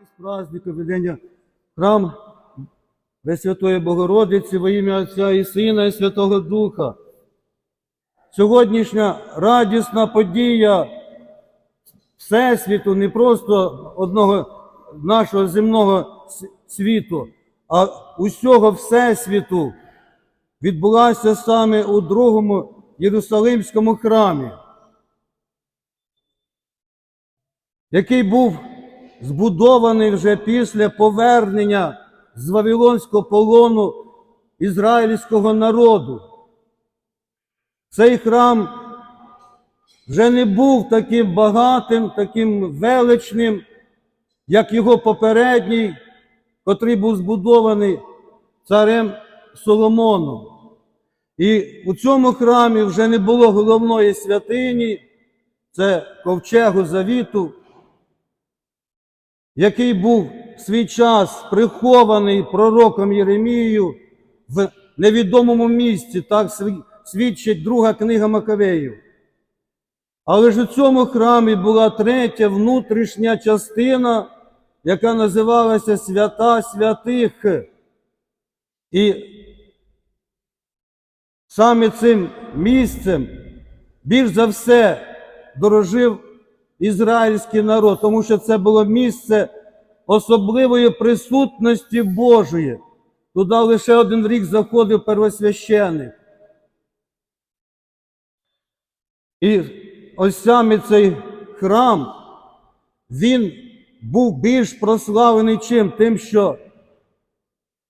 З праздника ведення храм Пресвятої Богородиці во ім'я Отця і Сина і Святого Духа. Сьогоднішня радісна подія Всесвіту, не просто одного нашого земного світу, а усього Всесвіту відбулася саме у другому Єрусалимському храмі, який був збудований вже після повернення з Вавилонського полону ізраїльського народу. Цей храм вже не був таким багатим, таким величним, як його попередній, котрий був збудований царем Соломоном. І у цьому храмі вже не було головної святині, це ковчегу завіту, який був в свій час прихований пророком Єремією в невідомому місці, так свідчить друга книга Макавеїв. Але ж у цьому храмі була третя внутрішня частина, яка називалася Свята Святих. І саме цим місцем більш за все дорожив ізраїльський народ, тому що це було місце особливої присутності Божої. Туди лише один рік заходив первосвященик. І ось саме цей храм, він був більш прославлений чим? Тим, що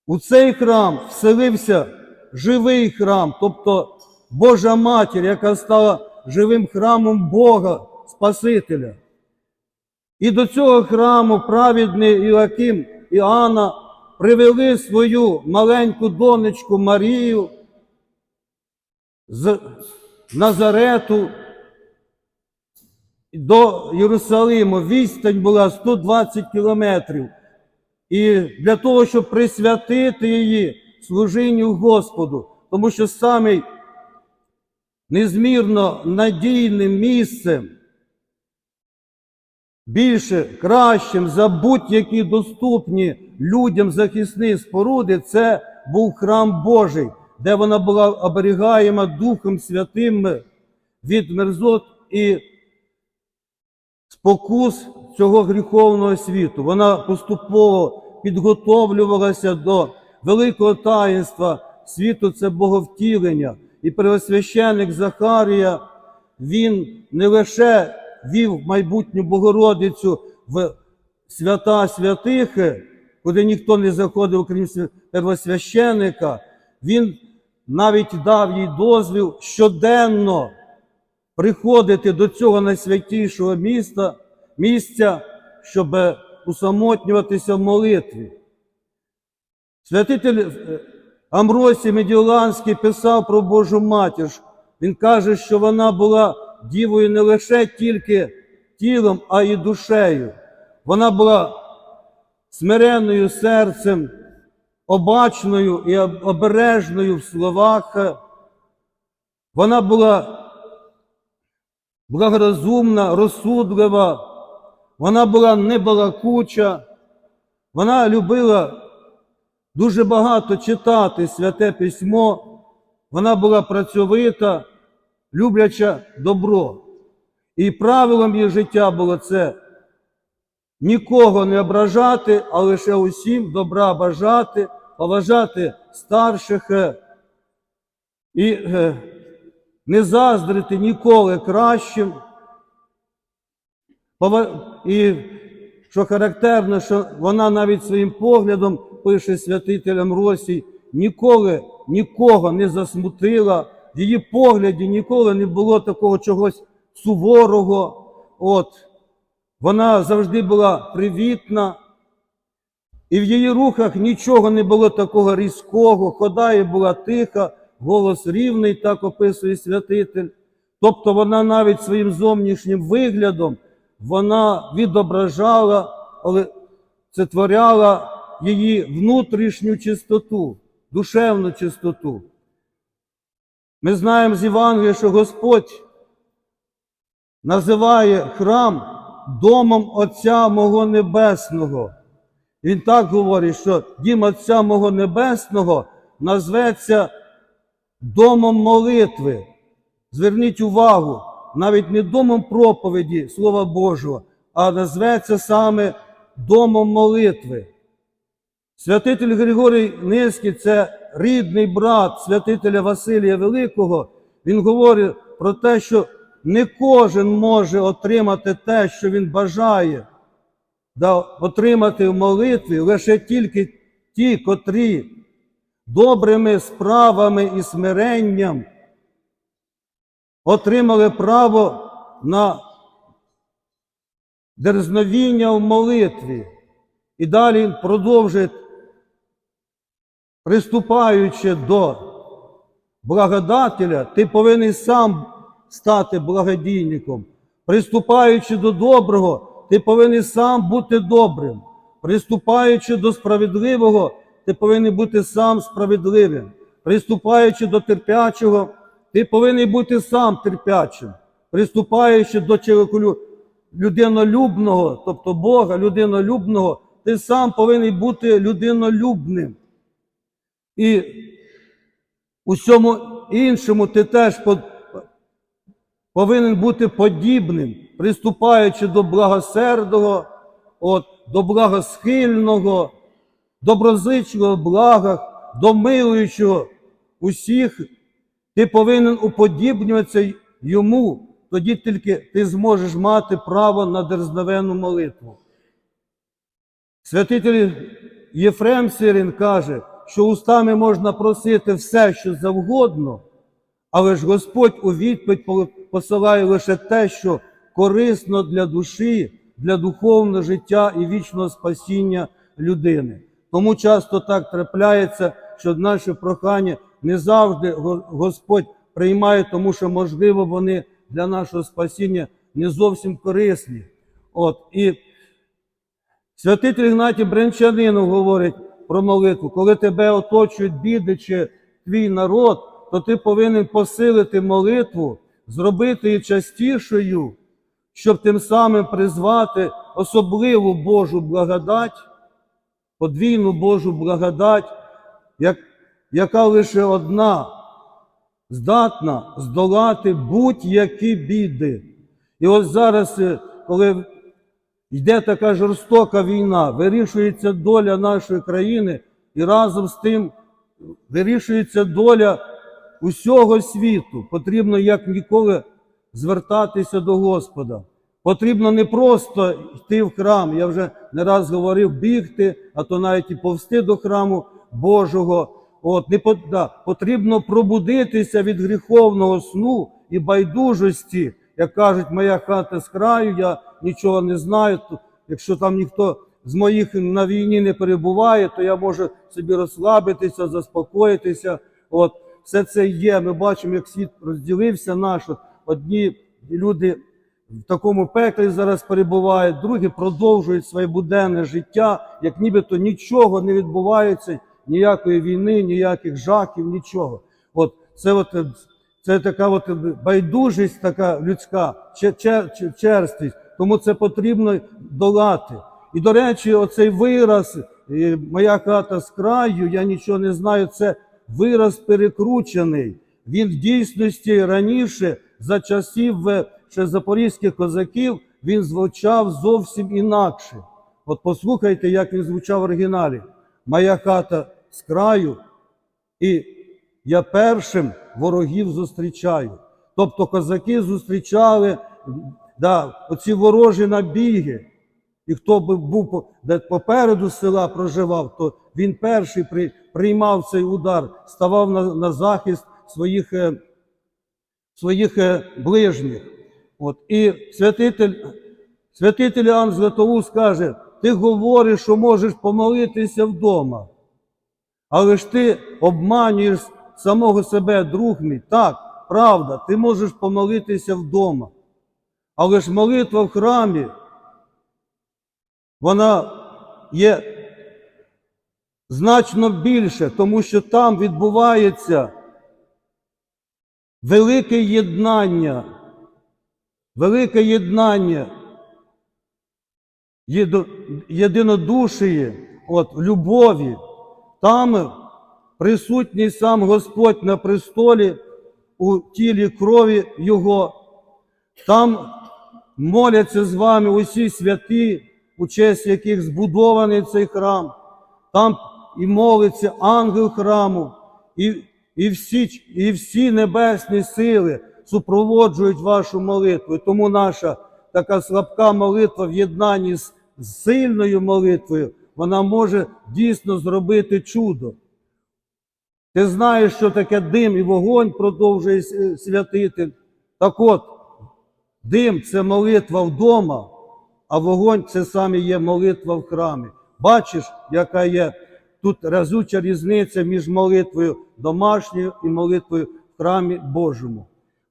у цей храм вселився живий храм, тобто Божа Матір, яка стала живим храмом Бога, Спасителя. І до цього храму праведний Іоаким і Анна привели свою маленьку донечку Марію з Назарету до Єрусалиму. Відстань була 120 кілометрів. І для того, щоб присвятити її служінню Господу, тому що саме незмірно надійним місцем, більше кращим за будь-які доступні людям захисні споруди, це був храм Божий, де вона була оберігаєма Духом Святим від мерзот і спокус цього гріховного світу. Вона поступово підготовлювалася до великого таїнства світу це боговтілення. І первосвященик Захарія, він не лише вів майбутню Богородицю в свята святих, куди ніхто не заходив, крім свя- первосвященика, він навіть дав їй дозвіл щоденно приходити до цього найсвятішого міста, місця, щоб усамотнюватися в молитві. Святитель е, Амросій Медіоланський писав про Божу матір. Він каже, що вона була дівою не лише тільки тілом, а й душею. Вона була смиренною серцем, обачною і обережною в словах. Вона була благорозумна, розсудлива, вона була небалакуча, вона любила дуже багато читати святе письмо, вона була працьовита, любляча добро. І правилом її життя було це нікого не ображати, а лише усім добра бажати, поважати старших е, і е, не заздрити ніколи кращим. І що характерно, що вона навіть своїм поглядом, пише святителям Росій, ніколи нікого не засмутила, в її погляді ніколи не було такого чогось суворого. От. Вона завжди була привітна, і в її рухах нічого не було такого різкого, хода її була тиха, голос рівний, так описує святитель. Тобто вона навіть своїм зовнішнім виглядом вона відображала, але це творяла її внутрішню чистоту, душевну чистоту. Ми знаємо з Євангелія, що Господь називає храм домом Отця мого Небесного. Він так говорить, що дім Отця мого Небесного назветься домом молитви. Зверніть увагу, навіть не домом проповіді Слова Божого, а назветься саме домом молитви. Святитель Григорій Низький це рідний брат святителя Василія Великого. Він говорить про те, що не кожен може отримати те, що він бажає, да отримати в молитві лише тільки ті, котрі добрими справами і смиренням отримали право на дерзновіння в молитві. І далі продовжує, приступаючи до благодателя, ти повинен сам стати благодійником. Приступаючи до доброго, ти повинен сам бути добрим. Приступаючи до справедливого, ти повинен бути сам справедливим. Приступаючи до терпячого, ти повинен бути сам терпячим. Приступаючи до людинолюбного, тобто Бога, людинолюбного, ти сам повинен бути людинолюбним. І у всьому іншому ти теж повинен бути подібним, приступаючи до благосердого, от, до благосхильного, доброзичного блага, до милуючого усіх, ти повинен уподібнюватися йому, тоді тільки ти зможеш мати право на дерзновенну молитву. Святитель Єфрем Сирин каже, що устами можна просити все, що завгодно, але ж Господь у відповідь посилає лише те, що корисно для душі, для духовного життя і вічного спасіння людини. Тому часто так трапляється, що наше прохання не завжди Господь приймає, тому що, можливо, вони для нашого спасіння не зовсім корисні. От, і Святитель Ігнатій Брянчанинов говорить про молитву, коли тебе оточують біди чи твій народ, то ти повинен посилити молитву, зробити її частішою, щоб тим самим призвати особливу Божу благодать, подвійну Божу благодать, як, яка лише одна здатна здолати будь-які біди. І ось зараз, е, коли йде така жорстока війна, вирішується доля нашої країни, і разом з тим вирішується доля усього світу. Потрібно як ніколи звертатися до Господа. Потрібно не просто йти в храм, я вже не раз говорив, бігти, а то навіть і повсти до храму Божого. От, не потрібно пробудитися від гріховного сну і байдужості, як кажуть, моя хата з краю, я нічого не знаю. То, якщо там ніхто з моїх на війні не перебуває, то я можу собі розслабитися, заспокоїтися. От, все це є. Ми бачимо, як світ розділився наш. Одні люди в такому пеклі зараз перебувають, другі продовжують своє буденне життя, як нібито нічого не відбувається, ніякої війни, ніяких жахів, нічого. От це от це така от байдужість, така людська, че- че- че- черствість. Тому це потрібно долати. І, до речі, оцей вираз моя хата з краю, я нічого не знаю, це вираз перекручений. Він в дійсності раніше, за часів е, ще запорізьких козаків, він звучав зовсім інакше. От послухайте, як він звучав в оригіналі. Моя хата з краю, і я першим ворогів зустрічаю. Тобто козаки зустрічали да, оці ворожі набіги. І хто би був де попереду села проживав, то він перший при, приймав цей удар, ставав на, на захист своїх, е, своїх е, ближніх. От. І святитель, святитель Іоанн Златоуст каже, ти говориш, що можеш помолитися вдома, але ж ти обманюєш самого себе, друг мій. Так, правда, ти можеш помолитися вдома. Але ж молитва в храмі, вона є значно більше, тому що там відбувається велике єднання, велике єднання єдинодушії, от, любові. Там присутній сам Господь на престолі у тілі крові Його. Там моляться з вами усі святі, у честь яких збудований цей храм. Там і молиться ангел храму, і, і, всі, і всі небесні сили супроводжують вашу молитву. Тому наша така слабка молитва в єднанні з сильною молитвою, вона може дійсно зробити чудо. Ти знаєш, що таке дим і вогонь продовжує с- святитель. Так от, дим це молитва вдома, а вогонь це саме є молитва в храмі. Бачиш, яка є тут разюча різниця між молитвою домашньою і молитвою в храмі Божому.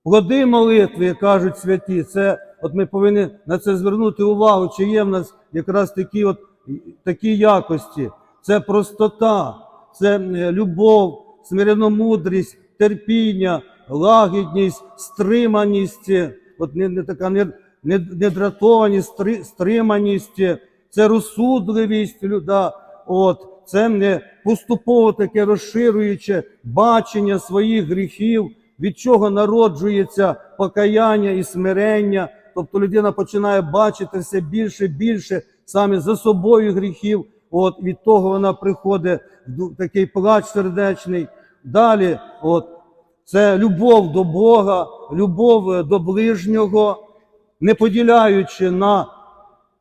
Плоди молитви, кажуть святі, це от ми повинні на це звернути увагу, чи є в нас якраз такі, от, такі якості. Це простота, це е, любов, смиренномудрість, терпіння, лагідність, стриманість, от не, не така не, не, недратованість, стри, стриманість, це розсудливість, люда, от, це не поступово таке розширююче бачення своїх гріхів, від чого народжується покаяння і смирення. Тобто людина починає бачити все більше і більше саме за собою гріхів. От від того вона приходить в такий плач сердечний. Далі, от це любов до Бога, любов е, до ближнього, не поділяючи на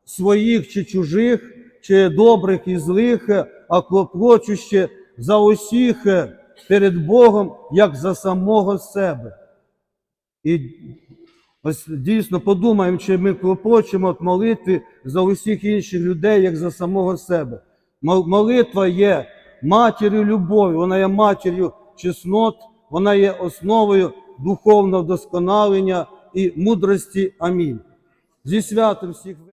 своїх чи чужих, чи добрих і злих, е, а клопочуще за усіх е, перед Богом, як за самого себе. І ось дійсно подумаємо, чи ми клопочемо от молитви за усіх інших людей, як за самого себе. Молитва є матір'ю любові, вона є матір'ю чеснот, вона є основою духовного вдосконалення і мудрості. Амінь. Зі святом всіх.